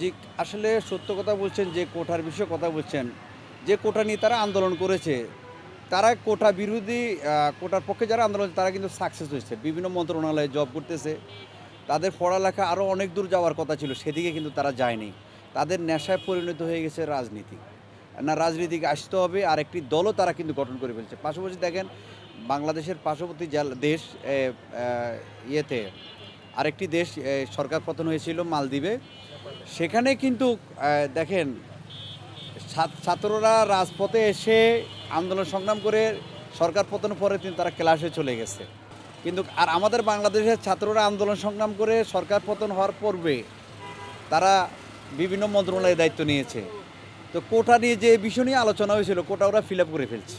জি আসলে সত্য কথা বলছেন, যে কোটার বিষয়ে কথা বলছেন, যে কোটা নিয়ে তারা আন্দোলন করেছে, তারা কোটা বিরোধী কোটার পক্ষে যারা আন্দোলন তারা কিন্তু সাকসেস হয়েছে। বিভিন্ন মন্ত্রণালয়ে জব করতেছে। তাদের পড়ালেখা আরও অনেক দূর যাওয়ার কথা ছিল, সেদিকে কিন্তু তারা যায়নি। তাদের নেশায় পরিণত হয়ে গেছে রাজনীতি। না, রাজনীতিকে আসতে হবে আর একটি দলও তারা কিন্তু গঠন করে ফেলছে। পাশাপাশি দেখেন, বাংলাদেশের পার্শ্ববর্তী দেশ ইয়েতে আরেকটি দেশ সরকার পতন হয়েছিল মালদ্বীপে। সেখানে কিন্তু দেখেন ছাত্ররা রাজপথে এসে আন্দোলন সংগ্রাম করে সরকার পতন পরে কিন্তু তারা ক্লাসে চলে গেছে। কিন্তু, আর আমাদের বাংলাদেশের ছাত্ররা আন্দোলন সংগ্রাম করে সরকার পতন হওয়ার পূর্বে তারা বিভিন্ন মন্ত্রণালয়ের দায়িত্ব নিয়েছে। তো কোটা নিয়ে যে বিষয় নিয়ে আলোচনা হয়েছিল, কোটা ওরা ফিল করে ফেলছে।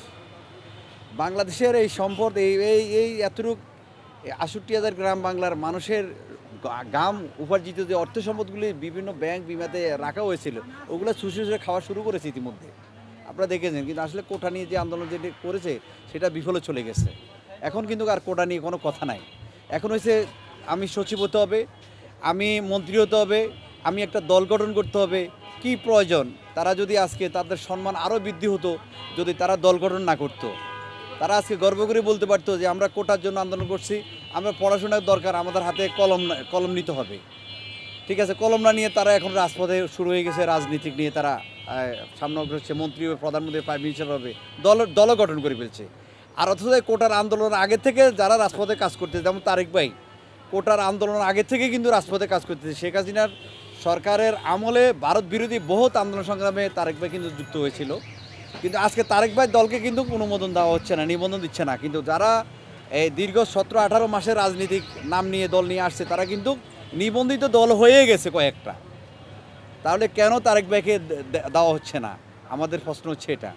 বাংলাদেশের এই সম্পদ, এই এই এই এতটুক আষট্টি হাজার গ্রাম বাংলার মানুষের গাম উপার্জিত যে অর্থ সম্পদগুলি বিভিন্ন ব্যাংক বিমাতে রাখা হয়েছিল, ওগুলো শুষে শুষে খাওয়া শুরু করেছে ইতিমধ্যে। আপনারা দেখেছেন, কিন্তু আসলে কোটা নিয়ে যে আন্দোলন যেটি করেছে, সেটা বিফলে চলে গেছে। এখন কিন্তু আর কোটা নিয়ে কোনো কথা নাই। এখন হয়েছে আমি সচিব হতে হবে, আমি মন্ত্রী হতে হবে, আমি একটা দল গঠন করতে হবে। কি প্রয়োজন? তারা যদি আজকে তাদের সম্মান আরও বৃদ্ধি হতো, যদি তারা দল গঠন না করতো। তারা আজকে গর্ব করে বলতে পারতো যে আমরা কোটার জন্য আন্দোলন করছি, আমরা পড়াশোনার দরকার, আমাদের হাতে কলম কলম নিতে হবে। ঠিক আছে, কলম না নিয়ে তারা এখন রাজপথে শুরু হয়ে গেছে, রাজনীতিক নিয়ে তারা সামনে অগ্রসর মন্ত্রী হবে প্রধানমন্ত্রী প্রাইম মিনিস্টার হবে, দল দল গঠন করে ফেলছে। আর অথচ কোটার আন্দোলনের আগে থেকে যারা রাজপথে কাজ করতে যেমন তারেক ভাই, কোটার আন্দোলনের আগে থেকে কিন্তু রাজপথে কাজ করতেছে। শেখ হাসিনার সরকারের আমলে ভারত বিরোধী বহুত আন্দোলন সংগ্রামে তারেক ভাই কিন্তু যুক্ত হয়েছিল। কিন্তু আজকে তারেক ভাই দলকে কিন্তু অনুমোদন দেওয়া হচ্ছে না, নিবন্ধন দিচ্ছে না। কিন্তু যারা এই দীর্ঘ সতেরো আঠারো মাসের রাজনীতিক নাম নিয়ে দল নিয়ে আসছে, তারা কিন্তু নিবন্ধিত দল হয়ে গেছে কয়েকটা। তাহলে কেন তারেক ভাইকে দেওয়া হচ্ছে না? আমাদের প্রশ্ন হচ্ছে এটা।